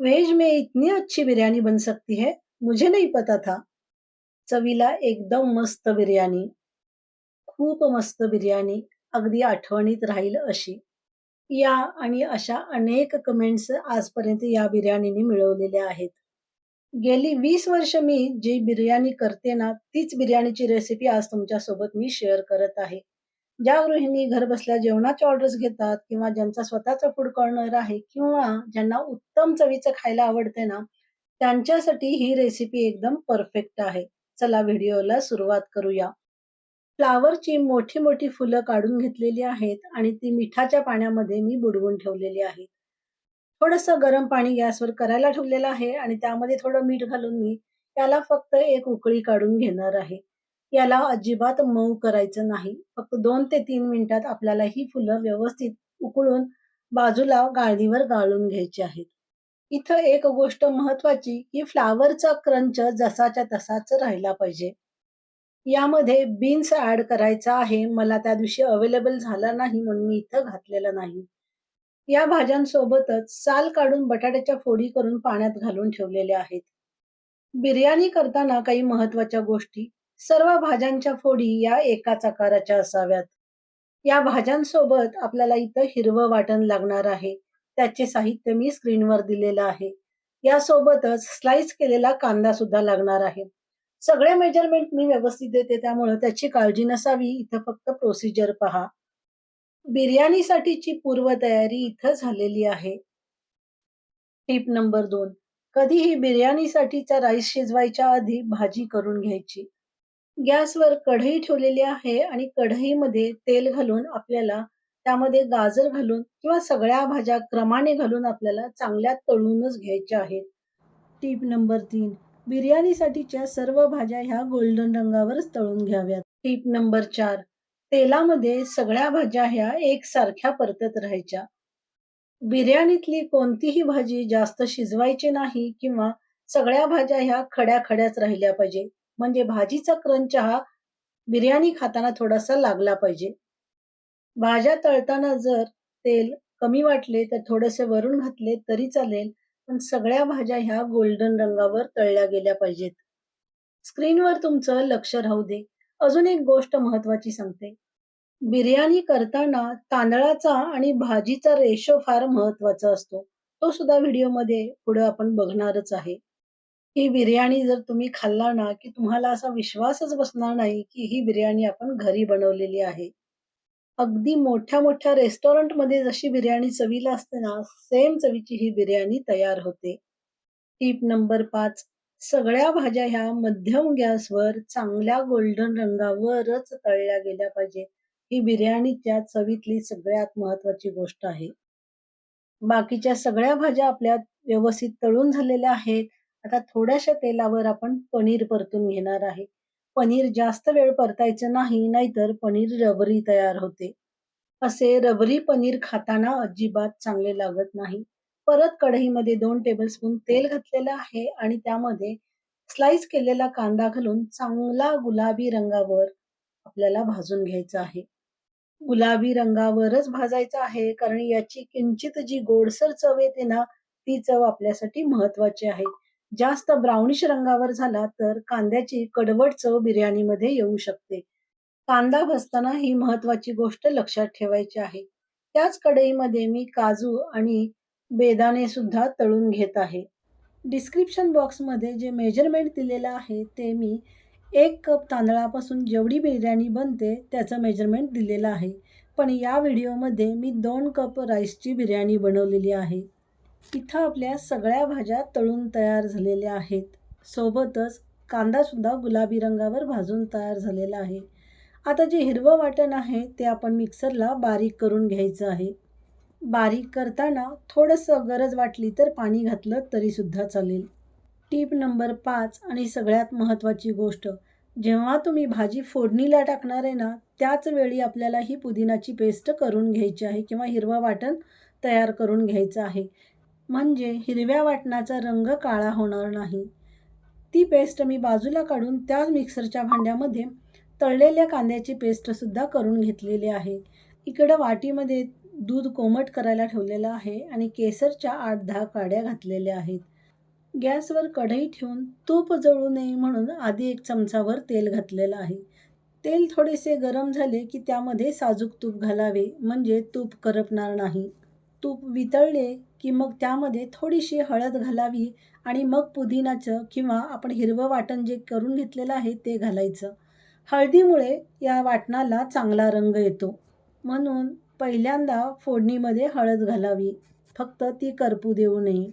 Veg में इतनी अच्छी बिरयानी बन सकती है मुझे नहीं पता था। चवीला एकदम मस्त बिर्याणी खूप मस्त बिर्याणी अगदी आठवणीत राहील अशी. या आणि अशा अनेक कमेंट्स आजपर्यंत या बिर्याणीने मिळवलेल्या आहेत. गेली वीस वर्ष मी जी बिर्याणी करते ना तीच बिर्याणीची रेसिपी आज तुमच्यासोबत मी शेअर करत आहे. ज्या गृहिणी घरबसल्या जेवणाच्या ऑर्डर्स घेतात किंवा ज्यांचा स्वतःचा फूड कॉर्नर आहे किंवा ज्यांना उत्तम चवीचं खायला आवडते ना त्यांच्यासाठी ही रेसिपी एकदम परफेक्ट आहे. चला व्हिडिओला सुरुवात करूया. फ्लावरची मोठी मोठी फुलं काढून घेतलेली आहेत आणि ती मिठाच्या पाण्यामध्ये मी बुडवून ठेवलेली आहेत थोडंसं गरम पाणी गॅसवर करायला ठेवलेलं आहे आणि त्यामध्ये थोडं मीठ घालून मी त्याला फक्त एक उकळी काढून घेणार आहे. याला अजिबात मऊ करायचं नाही. फक्त दोन ते तीन मिनिटात आपल्याला ही फुलं व्यवस्थित उकळून बाजूला गाळणीवर गाळून घ्यायची आहेत. इथं एक गोष्ट महत्वाची की फ्लावरचा क्रंच जसाच्या तसाच राहिला पाहिजे. यामध्ये बीन्स ऍड करायचा आहे मला त्या दिवशी अवेलेबल झाला नाही म्हणून मी इथं घातलेलं नाही. या भाज्यांसोबतच साल काढून बटाट्याच्या फोडी करून पाण्यात घालून ठेवलेल्या आहेत. बिर्याणी करताना काही महत्त्वाच्या गोष्टी सर्व भाज्यांच्या फोडी या एकाच आकाराच्या असाव्यात. या भाज्यांसोबत आपल्याला इथं हिरवं वाटण लागणार आहे. त्याचे साहित्य मी स्क्रीनवर दिलेलं आहे. यासोबतच स्लाइस केलेला कांदा सुद्धा लागणार आहे. सगळे मेजरमेंट मी व्यवस्थित देते त्यामुळे त्याची काळजी नसावी. इथं फक्त प्रोसिजर पहा. बिर्याणीसाठीची पूर्वतयारी इथं झालेली आहे. टिप नंबर दोन. कधीही बिर्याणीसाठीचा राईस शिजवायच्या आधी भाजी करून घ्यायची. गॅसवर कढई ठेवलेली आहे आणि कढईमध्ये तेल घालून आपल्याला त्यामध्ये गाजर घालून किंवा सगळ्या भाज्या क्रमाने घालून आपल्याला चांगल्या तळूनच घ्यायच्या आहेत. टीप नंबर तीन बिर्याणीसाठीच्या सर्व भाज्या ह्या गोल्डन रंगावरच तळून घ्याव्यात. टीप नंबर चार तेलामध्ये सगळ्या भाज्या ह्या एकसारख्या परतत राहायच्या. बिर्याणीतली कोणतीही भाजी जास्त शिजवायची नाही किंवा सगळ्या भाज्या ह्या खड्या खड्याच राहिल्या पाहिजे. म्हणजे भाजीचा क्रंच हा बिर्याणी खाताना थोडासा लागला पाहिजे. भाज्या तळताना जर तेल कमी वाटले तर थोडेसे वरून घातले तरी चालेल पण सगळ्या भाज्या ह्या गोल्डन रंगावर तळल्या गेल्या पाहिजेत. स्क्रीनवर तुमचं लक्ष राहू दे. अजून एक गोष्ट महत्वाची सांगते. बिर्याणी करताना तांदळाचा आणि भाजीचा रेशो फार महत्त्वाचा असतो. तो सुद्धा व्हिडिओमध्ये पुढे आपण बघणारच आहे. ही बिर्याणी जर तुम्ही खाल्ला ना की तुम्हाला असा विश्वासच बसणार नाही की ही बिर्याणी आपण घरी बनवलेली आहे. अगदी मोठ्या मोठ्या रेस्टॉरंटमध्ये जशी बिर्याणी चवीला असते ना सेम चवीची ही बिर्याणी तयार होते. टीप नंबर पाच सगळ्या भाज्या ह्या मध्यम गॅसवर चांगल्या गोल्डन रंगावरच तळल्या गेल्या पाहिजे. ही बिर्याणीच्या चवीतली सगळ्यात महत्वाची गोष्ट आहे. बाकीच्या सगळ्या भाज्या आपल्या व्यवस्थित तळून झालेल्या आहेत. आता थोड्याशा तेलावर आपण पनीर परतून घेणार आहे. पनीर जास्त वेळ परतायचं नाही नाहीतर पनीर रबरी तयार होते. असे रबरी पनीर खाताना अजिबात चांगले लागत नाही. परत कढईमध्ये दोन टेबलस्पून तेल घातलेलं आहे आणि त्यामध्ये स्लाइस केलेला कांदा घालून चांगला गुलाबी रंगावर आपल्याला भाजून घ्यायचा आहे. गुलाबी रंगावरच भाजायचा आहे कारण याची किंचित जी गोडसर चव येते ना ती चव आपल्यासाठी महत्वाची आहे. जास्त ब्राउनिश रंगावर झाला तर कांद्याची कडवट चव बिर्याणीमध्ये येऊ शकते. कांदा भजताना ही महत्वाची गोष्ट लक्षात ठेवायची आहे. त्याच कढईमध्ये मी काजू आणि बेदाणे सुद्धा तळून घेत आहे. डिस्क्रिप्शन बॉक्समध्ये जे मेजरमेंट दिलेलं आहे ते मी एक कप तांदळापासून जेवढी बिर्याणी बनते त्याचं मेजरमेंट दिलेलं आहे. पण या व्हिडिओमध्ये मी दोन कप राईसची बिर्याणी बनवलेली आहे. इथं आपल्या सगळ्या भाज्या तळून तयार झालेल्या आहेत. सोबतच कांदासुद्धा गुलाबी रंगावर भाजून तयार झालेला आहे. आता जे हिरवं वाटण आहे ते आपण मिक्सरला बारीक करून घ्यायचं आहे. बारीक करताना थोडंसं गरज वाटली तर पाणी घातलं तरीसुद्धा चालेल. टीप नंबर पाच आणि सगळ्यात महत्त्वाची गोष्ट जेव्हा तुम्ही भाजी फोडणीला टाकणार आहे ना त्याच वेळी आपल्याला ही पुदिनाची पेस्ट करून घ्यायची आहे किंवा हिरवं वाटण तयार करून घ्यायचं आहे. म्हणजे हिरव्या वाटणाचा रंग काळा होणार नाही. ती पेस्ट मी बाजूला काढून त्याच मिक्सरच्या भांड्यामध्ये तळलेल्या कांद्याची पेस्टसुद्धा करून घेतलेली आहे. इकडं वाटीमध्ये दूध कोमट करायला ठेवलेलं आहे आणि केसरच्या आठ दहा काड्या घातलेल्या आहेत. गॅसवर कढई ठेवून तूप जळू नये म्हणून आधी एक चमचावर तेल घातलेलं आहे. तेल थोडेसे गरम झाले की त्यामध्ये साजूक तूप घालावे म्हणजे तूप करपणार नाही. तूप वितळले की मग त्यामध्ये थोडीशी हळद घालावी आणि मग पुदिनाचं किंवा आपण हिरवं वाटण जे करून घेतलेलं आहे ते घालायचं. हळदीमुळे या वाटणाला चांगला रंग येतो. म्हणून पहिल्यांदा फोडणीमध्ये हळद घालावी. फक्त ती करपू देऊ नये.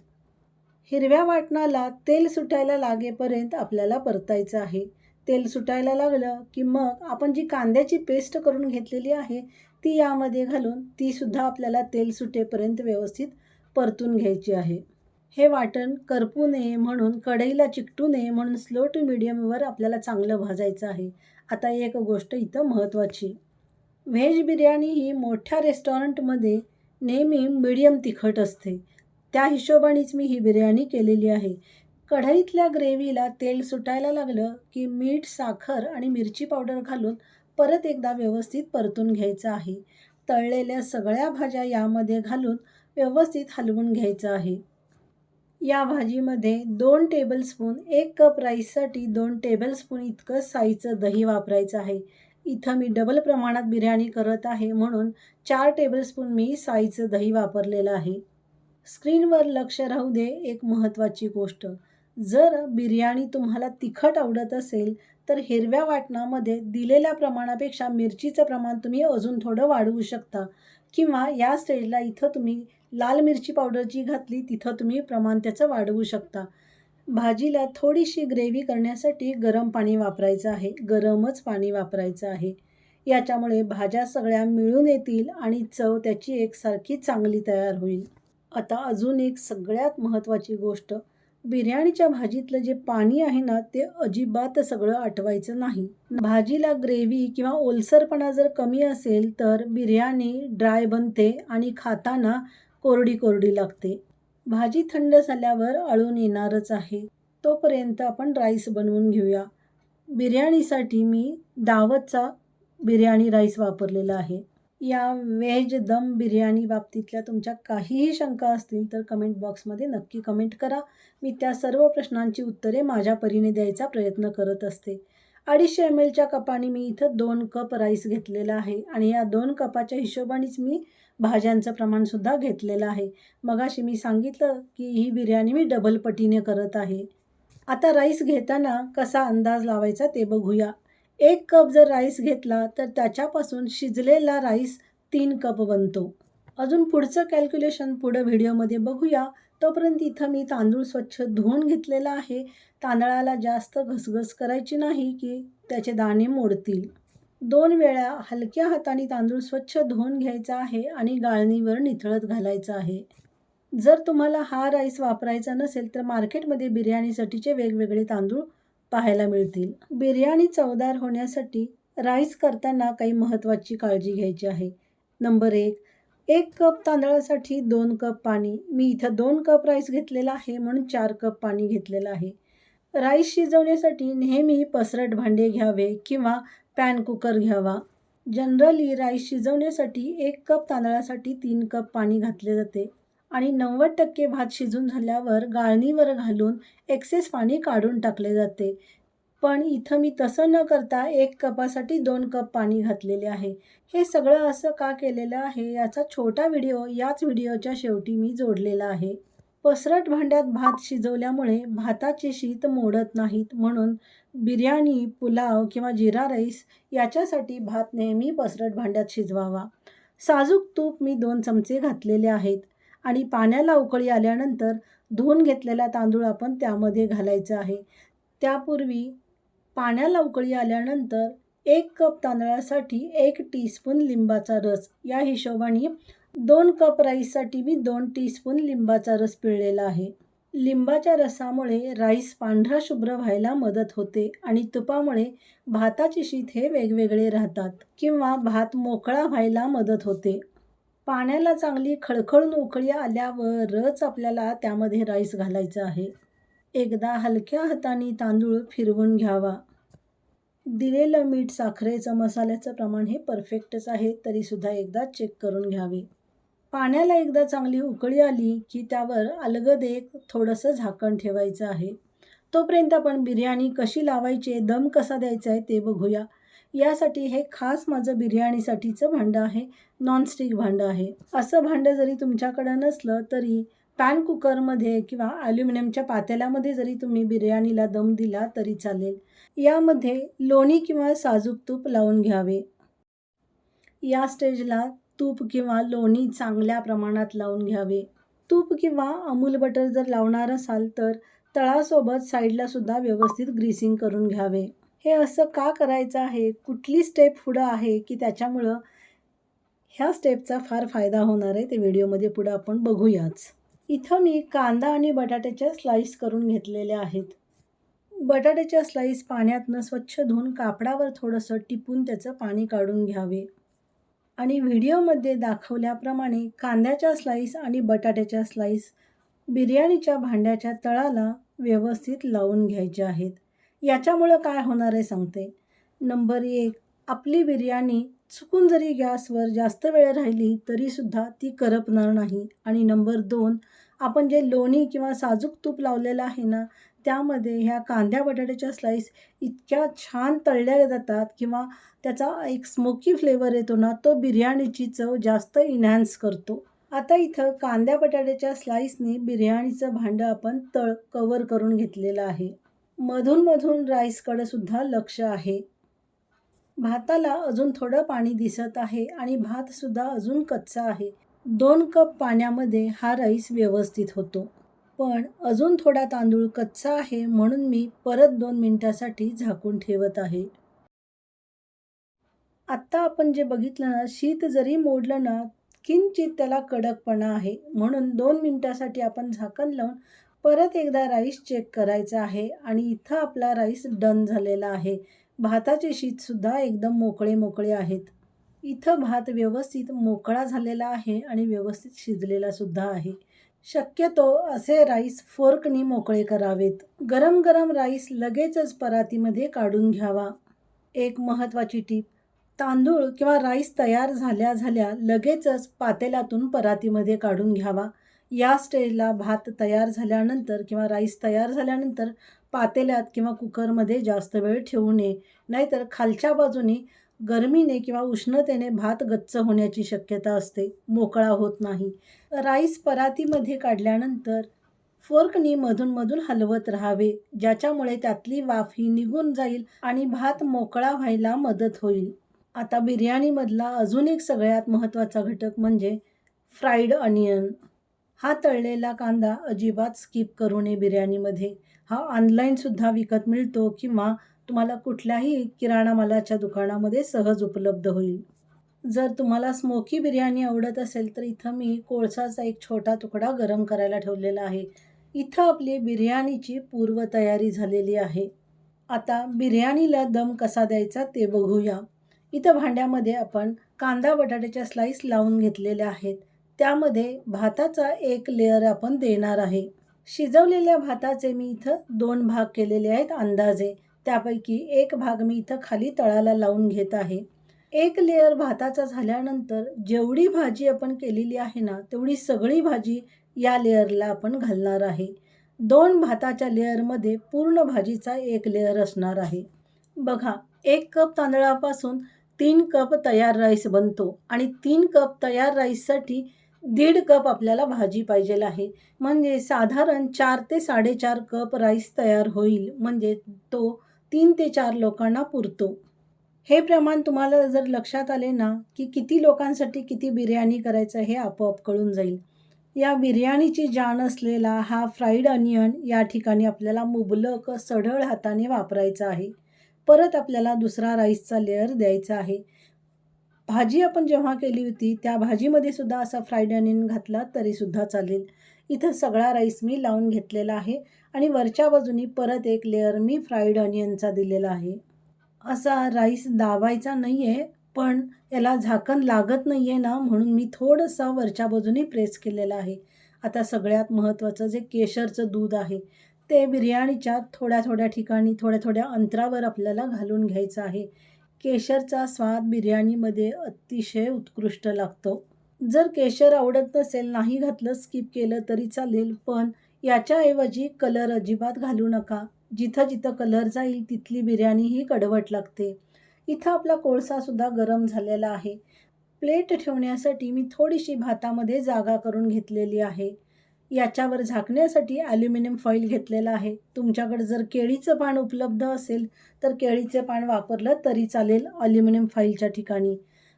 हिरव्या वाटणाला तेल सुटायला लागेपर्यंत आपल्याला परतायचं आहे. तेल सुटायला लागलं की मग आपण जी कांद्याची पेस्ट करून घेतलेली आहे ती यामध्ये घालून तीसुद्धा आपल्याला तेल सुटेपर्यंत व्यवस्थित परतून घ्यायची आहे. हे वाटण करपू नये म्हणून कढईला चिकटू नये म्हणून स्लो टू मिडियमवर आपल्याला चांगलं भाजायचं आहे. आता एक गोष्ट इथं महत्त्वाची. व्हेज बिर्याणी ही मोठ्या रेस्टॉरंटमध्ये नेहमी मिडियम तिखट असते. त्या हिशोबानेच मी ही बिर्याणी केलेली आहे. कढईतल्या ग्रेव्हीला तेल सुटायला लागलं की मीठ साखर आणि मिरची पावडर घालून परत एकदा व्यवस्थित परतून घ्यायचं आहे. तळलेल्या सगळ्या भाज्या यामध्ये घालून व्यवस्थित हलवून घ्यायचं आहे. या भाजीमध्ये दोन टेबलस्पून एक कप राईससाठी दोन टेबलस्पून इतकं साईचं दही वापरायचं आहे. इथं मी डबल प्रमाणात बिर्याणी करत आहे म्हणून चार टेबलस्पून मी साईचं दही वापरलेलं आहे. स्क्रीनवर लक्ष राहू दे एक महत्त्वाची गोष्ट. जर बिर्याणी तुम्हाला तिखट आवडत असेल तर हिरव्या वाटणामध्ये दिलेल्या प्रमाणापेक्षा मिरचीचं प्रमाण तुम्ही अजून थोडं वाढवू शकता. किंवा या स्टेजला इथं तुम्ही लाल मिरची पावडर जी घातली तिथं तुम्ही प्रमाण त्याचं वाढवू शकता. भाजीला थोडीशी ग्रेव्ही करण्यासाठी गरम पाणी वापरायचं आहे. गरमच पाणी वापरायचं आहे. याच्यामुळे भाज्या सगळ्या मिळून येतील आणि चव त्याची एकसारखी चांगली तयार होईल. आता अजून एक सगळ्यात महत्त्वाची गोष्ट बिर्याणीच्या भाजीतलं जे पाणी आहे ना ते अजिबात सगळं आठवायचं नाही. भाजीला ग्रेव्ही किंवा ओलसरपणा जर कमी असेल तर बिर्याणी ड्राय बनते आणि खाताना कोरडी कोरडी लागते. भाजी थंड झाल्यावर अळून येणारच आहे. तोपर्यंत आपण राईस बनवून घेऊया. बिर्याणीसाठी मी दावतचा बिर्याणी राईस वापरलेला आहे. या व्हेज दम बिर्याणी बाबतीतल्या तुमच्या काहीही शंका असतील तर कमेंट बॉक्समध्ये नक्की कमेंट करा. मी त्या सर्व प्रश्नांची उत्तरे माझ्या परीने द्यायचा प्रयत्न करत असते. अडीचशे एम एलच्या कपाने मी इथं दोन कप राईस घेतलेला आहे आणि या दोन कपाच्या हिशोबानेच मी भाज्यांचं प्रमाणसुद्धा घेतलेलं आहे. मगाशी मी सांगितलं की ही बिर्याणी मी डबल पटीने करत आहे. आता राईस घेताना कसा अंदाज लावायचा ते बघूया. एक कप जर राईस घेतला तर त्याच्यापासून शिजलेला राईस तीन कप बनतो. अजून पुढचं कॅल्क्युलेशन पुढं व्हिडिओमध्ये बघूया. तोपर्यंत इथं मी तांदूळ स्वच्छ धुवून घेतलेला आहे. तांदळाला जास्त घसघस करायची नाही की त्याचे दाणे मोडतील. दोन वेळा हलक्या हाताने तांदूळ स्वच्छ धुवून घ्यायचा आहे आणि गाळणीवर निथळत घालायचं आहे. जर तुम्हाला हा राईस वापरायचा नसेल तर मार्केटमध्ये बिर्याणीसाठीचे वेगवेगळे तांदूळ पाहायला मिळतील. बिर्याणी चवदार होण्यासाठी राईस करताना काही महत्त्वाची काळजी घ्यायची आहे. नंबर एक एक कप तांदळासाठी दोन कप पाणी. मी इथं दोन कप राईस घेतलेला आहे म्हणून चार कप पाणी घेतलेलं आहे. राईस शिजवण्यासाठी नेहमी पसरट भांडे घ्यावे किंवा पॅन कुकर घ्यावा. जनरली राईस शिजवण्यासाठी एक कप तांदळासाठी तीन कप पाणी घातले जाते. आणि नव्वद टक्के भात शिजून झाल्यावर गाळणीवर घालून एक्सेस पाणी काढून टाकले जाते. पण इथं मी तसं न करता एक कपासाठी दोन कप पाणी घातलेले आहे. हे सगळं असं का केलेलं आहे याचा छोटा व्हिडिओ याच व्हिडिओच्या शेवटी मी जोडलेला आहे. पसरट भांड्यात भात शिजवल्यामुळे भाताचे शीत मोडत नाहीत म्हणून बिर्याणी पुलाव किंवा जिरा राईस याच्यासाठी भात नेहमी पसरट भांड्यात शिजवावा. साजूक तूप मी दोन चमचे घातलेले आहेत. आणि पाण्याला उकळी आल्यानंतर धुवून घेतलेला तांदूळ आपण त्यामध्ये घालायचा आहे. त्यापूर्वी पाण्याला उकळी आल्यानंतर एक कप तांदळासाठी एक टीस्पून लिंबाचा रस. या हिशोबाने दोन कप राईससाठी मी दोन टीस्पून लिंबाचा रस पिळलेला आहे. लिंबाच्या रसामुळे राईस पांढरा शुभ्र व्हायला मदत होते आणि तुपामुळे भाताचे शीत हे वेगवेगळे राहतात किंवा भात मोकळा व्हायला मदत होते. पाण्याला चांगली खळखळून उकळी आल्यावरच आपल्याला त्यामध्ये राईस घालायचा आहे. एकदा हलक्या हाताने तांदूळ फिरवून घ्यावा. दिलेलं मीठ साखरेचं मसाल्याचं प्रमाण हे परफेक्टच आहे तरीसुद्धा एकदा चेक करून घ्यावे. पाण्याला एकदा चांगली उकळी आली की त्यावर अलगद एक थोडंसं झाकण ठेवायचं आहे. तोपर्यंत आपण बिर्याणी कशी लावायची दम कसा द्यायचा आहे ते बघूया. यासाठी हे खास माझं बिर्याणीसाठीचं भांडं आहे नॉनस्टिक भांडं आहे. असं भांडं जरी तुमच्याकडं नसलं तरी पॅन कुकरमध्ये किंवा ॲल्युमिनियमच्या पातेल्यामध्ये जरी तुम्ही बिर्याणीला दम दिला तरी चालेल. यामध्ये लोणी किंवा साजूक तूप लावून घ्यावे. या स्टेजला तूप किंवा लोणी चांगल्या प्रमाणात लावून घ्यावे. तूप किंवा अमूल बटर जर लावणार असाल तर तळासोबत साईडला सुद्धा व्यवस्थित ग्रीसिंग करून घ्यावे. हे असं का करायचं आहे? कुठली स्टेप पुढं आहे की त्याच्यामुळं ह्या स्टेपचा फार फायदा होणार आहे? ते व्हिडिओमध्ये पुढं आपण बघूयाच. इथं मी कांदा आणि बटाट्याच्या स्लाईस करून घेतलेल्या आहेत. बटाट्याच्या स्लाईस पाण्यातनं स्वच्छ धुवून कापडावर थोडंसं टिपून त्याचं पाणी काढून घ्यावे. आणि व्हिडिओमध्ये दाखवल्याप्रमाणे कांद्याच्या स्लाईस आणि बटाट्याच्या स्लाईस बिर्याणीच्या भांड्याच्या तळाला व्यवस्थित लावून घ्यायच्या आहेत. याच्यामुळं काय होणार आहे सांगते. नंबर एक आपली बिर्याणी चुकून जरी गॅसवर जास्त वेळ राहिली तरीसुद्धा ती करपणार नाही. आणि नंबर दोन आपण जे लोणी किंवा साजूक तूप लावलेलं आहे ना त्यामध्ये ह्या कांद्या बटाट्याच्या स्लाईस इतक्या छान तळल्या जातात किंवा त्याचा एक स्मोकी फ्लेवर येतो ना तो बिर्याणीची चव जास्त इन्हॅन्स करतो. आता इथं कांद्या बटाट्याच्या स्लाईसने बिर्याणीचं भांडं आपण तळ कवर करून घेतलेलं आहे. मधून मधून राईसकडं सुद्धा लक्ष आहे. भाताला अजून थोडं पाणी दिसत आहे आणि भातसुद्धा अजून कच्चा आहे. दोन कप पाण्यामध्ये हा राईस व्यवस्थित होतो. पण अजून थोडा तांदूळ कच्चा आहे म्हणून मी परत दोन मिनटासाठी झाकून ठेवत आहे. आत्ता आपण जे बघितलं ना शीत जरी मोडलं ना किंचित त्याला कडकपणा आहे म्हणून दोन मिनटासाठी आपण झाकण लावून परत एकदा राईस चेक करायचा आहे आणि इथं आपला राईस डन झालेला आहे. भाताचे शीतसुद्धा एकदम मोकळे मोकळे आहेत. इथं भात व्यवस्थित मोकळा झालेला आहे आणि व्यवस्थित शिजलेला सुद्धा आहे. शक्यतो असे राईस फोर्कनी मोकळे करावेत. गरम गरम राईस लगेचच परातीमध्ये काढून घ्यावा. एक महत्त्वाची टीप तांदूळ किंवा राईस तयार झाल्या झाल्या लगेचच पातेल्यातून परातीमध्ये काढून घ्यावा. या स्टेजला भात तयार झाल्यानंतर किंवा राईस तयार झाल्यानंतर पातेल्यात किंवा कुकरमध्ये जास्त वेळ ठेवू नये. नाहीतर खालच्या बाजूने गरमीने किंवा उष्णतेने भात गच्च होण्याची शक्यता असते. मोकळा होत नाही. राईस परातीमध्ये काढल्यानंतर फोर्कनी मधूनमधून हलवत राहावे ज्याच्यामुळे त्यातली वाफ ही निघून जाईल आणि भात मोकळा व्हायला मदत होईल. आता बिर्याणीमधला अजून एक सगळ्यात महत्त्वाचा घटक म्हणजे फ्राईड अनियन. हा तळलेला कांदा अजिबात स्किप करू नये बिर्याणीमध्ये. हा ऑनलाईनसुद्धा विकत मिळतो किंवा तुम्हाला कुठल्याही किराणा मालाच्या दुकानामध्ये सहज उपलब्ध होईल. जर तुम्हाला स्मोकी बिर्याणी आवडत असेल तर इथं मी कोळसाचा एक छोटा तुकडा गरम करायला ठेवलेला आहे. इथं आपली बिर्याणीची पूर्वतयारी झालेली आहे. आता बिर्याणीला दम कसा द्यायचा ते बघूया. इथं भांड्यामध्ये आपण कांदा बटाट्याच्या स्लाईस लावून घेतलेल्या आहेत. त्यामध्ये भाताचा एक लेअर आपण देणार आहे. शिजवलेल्या भाताचे मी इथं दोन भाग केलेले आहेत अंदाजे. त्यापैकी एक भाग मी इथं खाली तळाला लावून घेत आहे. एक लेअर भाताचा झाल्यानंतर जेवढी भाजी आपण केलेली आहे ना तेवढी सगळी भाजी या लेअरला आपण घालणार आहे. दोन भाताच्या लेअरमध्ये पूर्ण भाजीचा एक लेअर असणार आहे. बघा एक कप तांदळापासून तीन कप तयार राईस बनतो आणि तीन कप तयार राईससाठी दीड कप आपल्याला भाजी पाहिजे आहे. म्हणजे साधारण चार ते साडेचार कप राईस तयार होईल. म्हणजे तो तीन ते चार लोकांना पुरतो. हे प्रमाण तुम्हाला जर लक्षात आले ना की किती लोकांसाठी किती बिर्याणी करायचं हे आपोआप कळून जाईल. या बिर्याणीची जाण असलेला हा फ्राईड अनियन या ठिकाणी आपल्याला मुबलक सढळ हाताने वापरायचा आहे. परत आपल्याला दुसरा राईसचा लेअर द्यायचा आहे. भाजी आपण जेव्हा केली होती त्या भाजीमध्ये सुद्धा असा फ्राईड अनियन घातला तरीसुद्धा चालेल. इथं सगळा राईस मी लावून घेतलेला आहे आणि वरच्या बाजूनी परत एक लेअर मी फ्राईड अनियनचा दिलेला आहे. असा राईस दाबायचा नाही आहे पण याला झाकण लागत नाही आहे ना म्हणून मी थोडंसं वरच्या बाजूनी प्रेस केलेलं आहे. आता सगळ्यात महत्त्वाचं जे केशरचं दूध आहे ते बिर्याणीच्या थोड्या थोड्या ठिकाणी थोड्या थोड्या अंतरावर आपल्याला घालून घ्यायचं आहे. केशरचा स्वाद बिर्याणीमध्ये अतिशय उत्कृष्ट लागतो. जर केशर आवडत नसेल नाही घातलं स्किप केलं तरी चालेल पण याच्याऐवजी कलर अजिबात घालू नका. जिथं जिथं कलर जाईल तिथली बिर्याणी ही कडवट लागते. इथं आपला कोळसासुद्धा गरम झालेला आहे. प्लेट ठेवण्यासाठी मी थोडीशी भातामध्ये जागा करून घेतलेली आहे. याच्यावर झाकण्यासाठी ॲल्युमिनियम फॉईल घेतलेला आहे. तुमच्याकडे जर केळीचं पान उपलब्ध असेल तर केळीचे पान वापरलं तरी चालेल ॲल्युमिनियम फॉईलच्या ठिकाणी.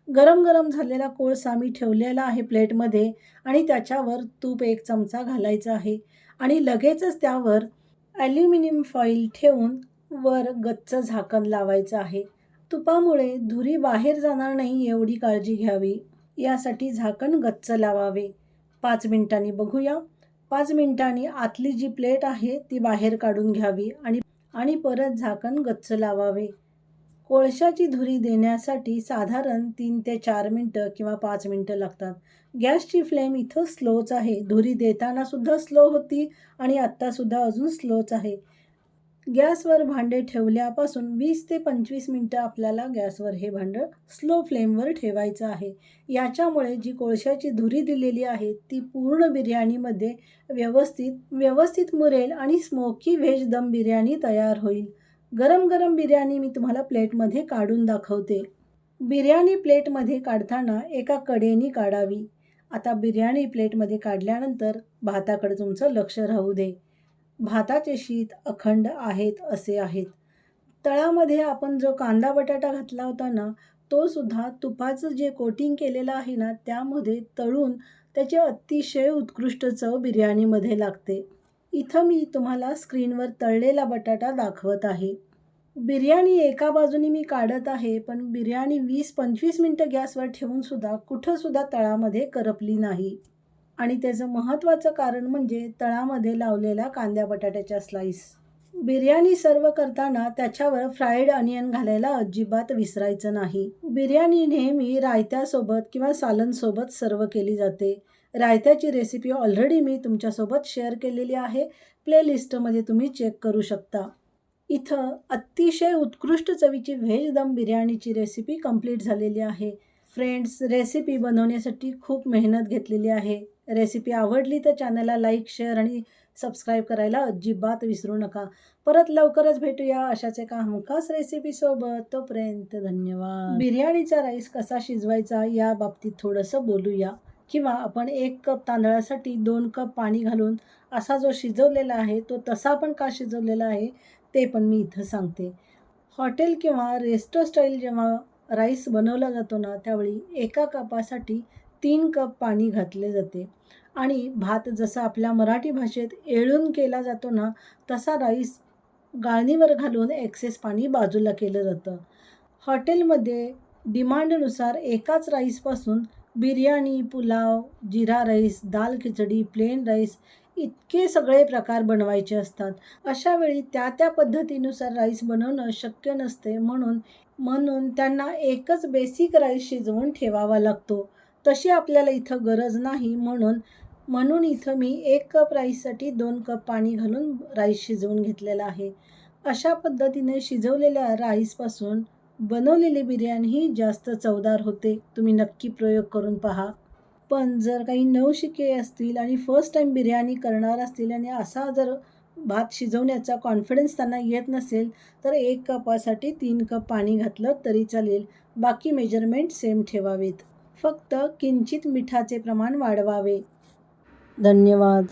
गरम गरम झालेला कोळसा मी ठेवलेला आहे प्लेटमध्ये आणि त्याच्यावर तूप एक चमचा घालायचा आहे. आणि लगेचच त्यावर ॲल्युमिनियम फॉईल ठेवून वर गच्च झाकण लावायचं आहे. तुपामुळे धुरी बाहेर जाणार नाही एवढी काळजी घ्यावी. यासाठी झाकण गच्च लावावे. पाच मिनिटांनी बघूया. पाच मिनिटांनी आतली जी प्लेट आहे ती बाहेर काढून घ्यावी आणि आणि परत झाकण गच्च लावावे. कोळशाची धुरी देण्यासाठी साधारण तीन ते चार मिनटं किंवा पाच मिनटं लागतात. गॅसची फ्लेम इथं स्लोच आहे. धुरी देतानासुद्धा स्लो होती आणि आत्तासुद्धा अजून स्लोच आहे. गॅसवर भांडे ठेवल्यापासून वीस ते पंचवीस मिनटं आपल्याला गॅसवर हे भांडं स्लो फ्लेमवर ठेवायचं आहे. याच्यामुळे जी कोळशाची धुरी दिलेली आहे ती पूर्ण बिर्याणीमध्ये व्यवस्थित व्यवस्थित मुरेल आणि स्मोकी व्हेज दम बिर्याणी तयार होईल. गरम गरम बिर्याणी मी तुम्हाला प्लेटमध्ये काढून दाखवते. बिर्याणी प्लेटमध्ये काढताना एका कडेनी काढावी. आता बिर्याणी प्लेटमध्ये काढल्यानंतर भाताकडे तुमचं लक्ष राहू दे. भाताचे शीत अखंड आहेत असे आहेत. तळामध्ये आपण जो कांदा बटाटा घातला होता ना तो सुद्धा तुपाचं जे कोटिंग केलेलं आहे ना त्यामध्ये तळून त्याची अतिशय उत्कृष्ट चव बिर्याणीमध्ये लागते. इथं मी तुम्हाला स्क्रीनवर तळलेला बटाटा दाखवत आहे. बिर्याणी एका बाजूनी मी काढत आहे पण बिर्याणी वीस पंचवीस मिनटं गॅसवर ठेवूनसुद्धा कुठंसुद्धा तळामध्ये करपली नाही. आणि त्याचं महत्त्वाचं कारण म्हणजे तळामध्ये लावलेला कांद्या बटाट्याच्या स्लाईस बिर्याणी सर्व करताना त्याच्यावर फ्राईड अनियन घालायला अजिबात विसरायचं नाही. बिर्याणी नेहमी रायत्यासोबत किंवा सालनसोबत सर्व केली जाते. रायत्याची रेसिपी ऑलरेडी मी तुमच्यासोबत शेअर केलेली आहे. प्लेलिस्टमध्ये तुम्ही चेक करू शकता. इथं अतिशय उत्कृष्ट चवीची व्हेज दम बिर्याणीची रेसिपी कंप्लीट झालेली आहे. फ्रेंड्स रेसिपी बनवण्यासाठी खूप मेहनत घेतलेली आहे. रेसिपी आवडली तर चॅनलला लाईक शेअर आणि सबस्क्राईब करायला अजिबात विसरू नका. परत लवकरच भेटूया अशाच एका हमखास रेसिपीसोबत तोपर्यंत धन्यवाद. बिर्याणीचा राईस कसा शिजवायचा या बाबतीत थोडंसं बोलूया. किंवा आपण एक कप तांदळासाठी दोन कप पाणी घालून असा जो शिजवलेला आहे तो तसा पण का शिजवलेला आहे ते पण मी इथं सांगते. हॉटेल किंवा रेस्टो स्टाईल जेव्हा राईस बनवला जातो ना त्यावेळी एका कपासाठी तीन कप पाणी घातले जाते. आणि भात जसा आपल्या मराठी भाषेत येळून केला जातो ना तसा राईस गाळणीवर घालून एक्सेस पाणी बाजूला केलं जातं. हॉटेलमध्ये डिमांडनुसार एकाच राईसपासून बिर्याणी पुलाव जिरा राईस दाल खिचडी प्लेन राईस इतके सगळे प्रकार बनवायचे असतात. अशा वेळी त्या त्या पद्धतीनुसार राईस बनवणं शक्य नसते म्हणून म्हणून त्यांना एकच बेसिक राईस शिजवून ठेवावा लागतो. तशी आपल्याला इथं गरज नाही. म्हणून म्हणून इथं मी एक कप राईससाठी दोन कप पाणी घालून राईस शिजवून घेतलेला आहे. अशा पद्धतीने शिजवलेल्या राईसपासून बनवलेली बिर्याणी ही जास्त चवदार होते. तुम्ही नक्की प्रयोग करून पहा. पण जर काही नवशिके असतील आणि फर्स्ट टाईम बिर्याणी करणार असतील आणि असा जर भात शिजवण्याचा कॉन्फिडन्स त्यांना येत नसेल तर एक कपासाठी तीन कप पाणी घातलं तरी चालेल. बाकी मेजरमेंट सेम ठेवावेत. फक्त किंचित मिठाचे प्रमाण वाढवावे. धन्यवाद.